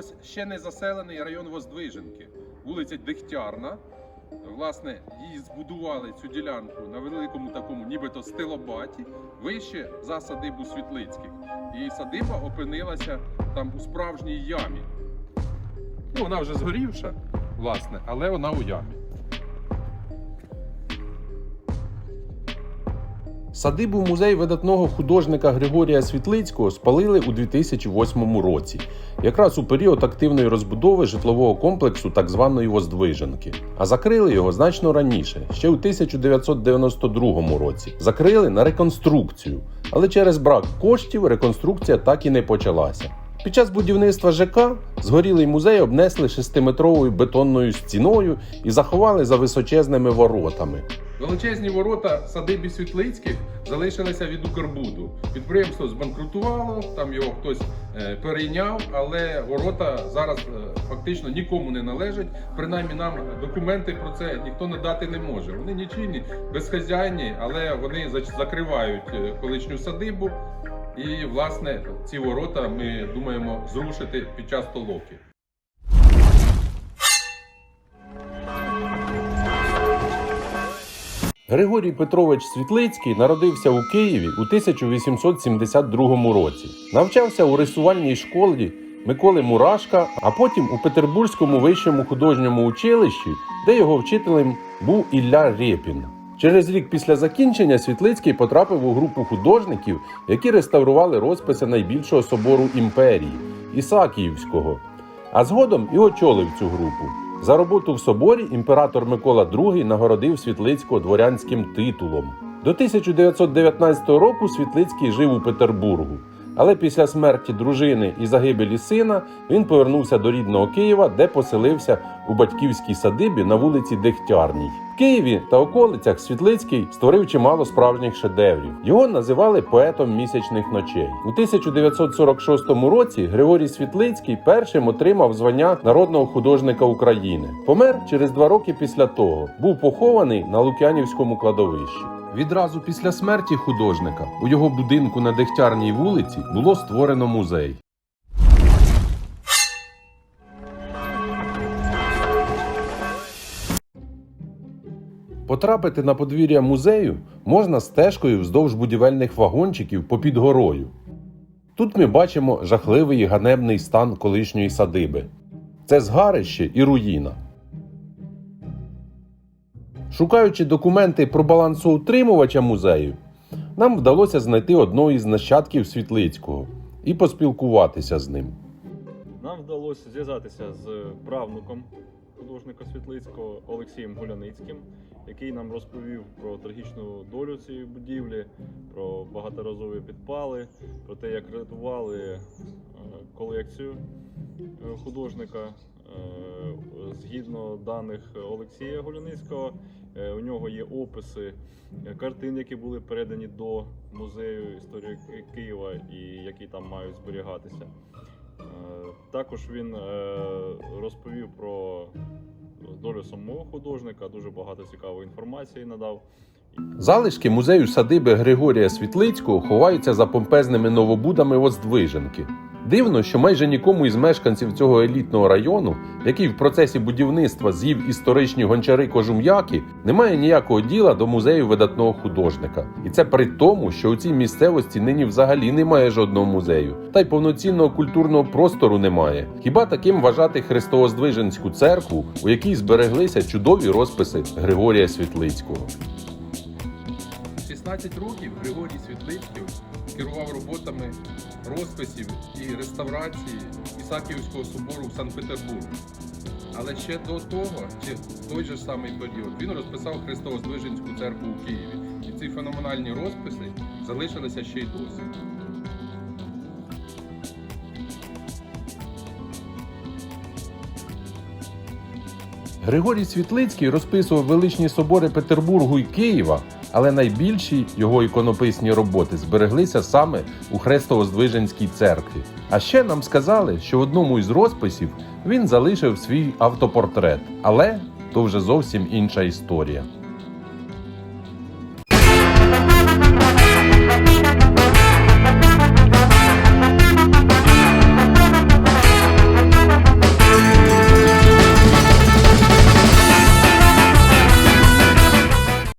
ось ще не заселений район Воздвиженки, вулиця Дегтярна. Власне, її збудували цю ділянку на великому такому, нібито стилобаті, вище за садибу Світлицьких. І садиба опинилася там у справжній ямі. Ну, вона вже згорівша, власне, але вона у ямі. Садибу музей видатного художника Григорія Світлицького спалили у 2008 році, якраз у період активної розбудови житлового комплексу так званої Воздвиженки. А закрили його значно раніше, ще у 1992 році. Закрили на реконструкцію, але через брак коштів реконструкція так і не почалася. Під час будівництва ЖК згорілий музей обнесли шестиметровою бетонною стіною і заховали за височезними воротами. Величезні ворота садибі Світлицьких залишилися від Укрбуду. Підприємство збанкрутувало, там його хтось е, перейняв, але ворота зараз е, фактично нікому не належать. Принаймні нам документи про це ніхто надати не може. Вони нічийні, безхазяйні, але вони закривають е, колишню садибу. І власне ці ворота ми думаємо зрушити під час толоки. Григорій Петрович Світлицький народився у Києві у 1872 році. Навчався у рисувальній школі Миколи Мурашка, а потім у Петербурзькому вищому художньому училищі, де його вчителем був Ілля Рєпін. Через рік після закінчення Світлицький потрапив у групу художників, які реставрували розписи найбільшого собору імперії Ісакіївського. А згодом і очолив цю групу. За роботу в соборі імператор Микола II нагородив Світлицького дворянським титулом. До 1919 року Світлицький жив у Петербургу. Але після смерті дружини і загибелі сина він повернувся до рідного Києва, де поселився у батьківській садибі на вулиці Дегтярній. В Києві та околицях Світлицький створив чимало справжніх шедеврів. Його називали поетом місячних ночей. У 1946 році Григорій Світлицький першим отримав звання народного художника України. Помер через два роки після того. Був похований на Лук'янівському кладовищі. Відразу після смерті художника у його будинку на Дегтярній вулиці було створено музей. Потрапити на подвір'я музею можна стежкою вздовж будівельних вагончиків попід горою. Тут ми бачимо жахливий ганебний стан колишньої садиби. Це згарище і руїна. Шукаючи документи про балансоутримувача музею, нам вдалося знайти одного із нащадків Світлицького і поспілкуватися з ним. Нам вдалося зв'язатися з правнуком художника Світлицького Олексієм Гуляницьким, який нам розповів про трагічну долю цієї будівлі, про багаторазові підпали, про те, як рятували е, колекцію е, художника. Е, Згідно даних Олексія Гуляницького, е, у нього є описи е, картин, які були передані до музею історії Києва і які там мають зберігатися. Також він розповів про долю самого художника, дуже багато цікавої інформації надав. Залишки музею садиби Григорія Світлицького ховаються за помпезними новобудами Воздвиженки. Дивно, що майже нікому із мешканців цього елітного району, який в процесі будівництва з'їв історичні гончари кожум'яки, немає ніякого діла до музею видатного художника. І це при тому, що у цій місцевості нині взагалі немає жодного музею, та й повноцінного культурного простору немає. Хіба таким вважати Христовоздвиженську церкву, у якій збереглися чудові розписи Григорія Світлицького? 16 років Григорій Світлицький керував роботами розписів і реставрації Ісаківського собору в Санкт-Петербургу. Але ще до того, чи в той же самий період, він розписав Христово-Здвиженську церкву у Києві. І ці феноменальні розписи залишилися ще й досі. Григорій Світлицький розписував величні собори Петербургу і Києва, але найбільші його іконописні роботи збереглися саме у Хрестово-Здвиженській церкві. А ще нам сказали, що в одному із розписів він залишив свій автопортрет, але то вже зовсім інша історія.